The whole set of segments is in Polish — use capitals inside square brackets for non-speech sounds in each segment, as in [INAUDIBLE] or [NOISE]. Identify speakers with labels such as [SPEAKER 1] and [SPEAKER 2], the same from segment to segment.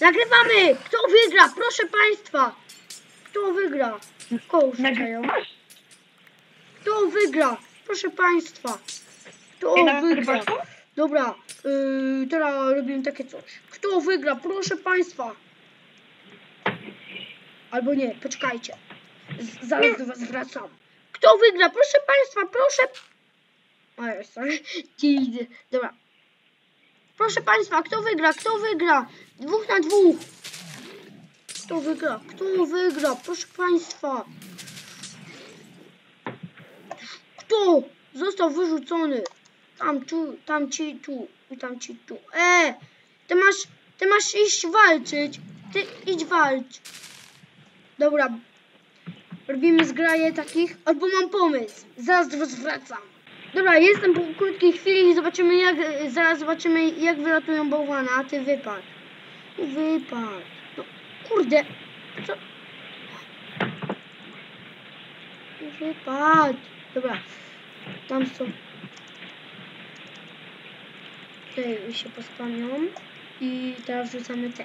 [SPEAKER 1] Nagrywamy! Kto wygra? Proszę państwa! Kto wygra? Koło szukają. Kto wygra? Proszę państwa. Kto wygra? Dobra, yy, teraz robimy takie coś. Kto wygra? Proszę państwa. Albo nie, poczekajcie. Z, zaraz do was wracam. Kto wygra? Proszę państwa, proszę. A sorry. [LAUGHS] Dobra. Proszę państwa, kto wygra? Kto wygra? Dwóch na dwóch. Kto wygra? Kto wygra? Proszę państwa. Kto został wyrzucony? Tam tu, tam ci tu i tam ci tu. E, ty masz, ty masz iść walczyć. Ty idź walcz. Dobra. Robimy zgraje takich, albo mam pomysł. Zaraz do was wracam. Dobra, jestem po krótkiej chwili i zobaczymy jak, zaraz zobaczymy jak wylatują bałwana, a ty wypadł. Wypadł. No, kurde. Co? Wypadł. Dobra. Tam są. Tutaj się pospamią. I teraz wrzucamy te.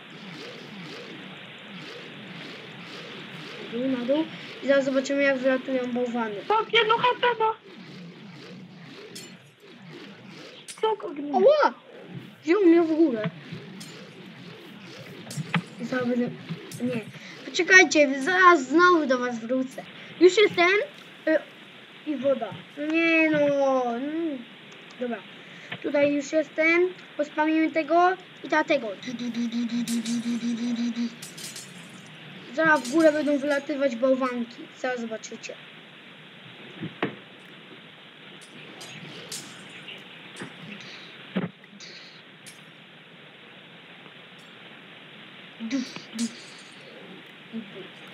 [SPEAKER 1] Na dół, na dół. I zaraz zobaczymy jak wylatują bałwany.
[SPEAKER 2] Tak, jedno HP ma. Co ognia?
[SPEAKER 1] Oła! Wziął mnie w górę. Będę... Nie. Poczekajcie, zaraz znowu do was wrócę. Już jestem. Y, I woda. Nie no. mm. Dobra. Tutaj już jestem. Pospamimy tego i ta tego. Zaraz w górę będą wylatywać bałwanki. Zaraz zobaczycie. Duf, duf. I buf.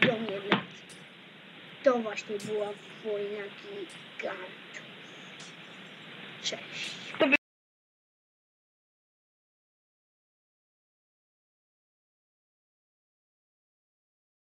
[SPEAKER 1] Do mnie lecą. To właśnie była wojna gigantów. Cześć.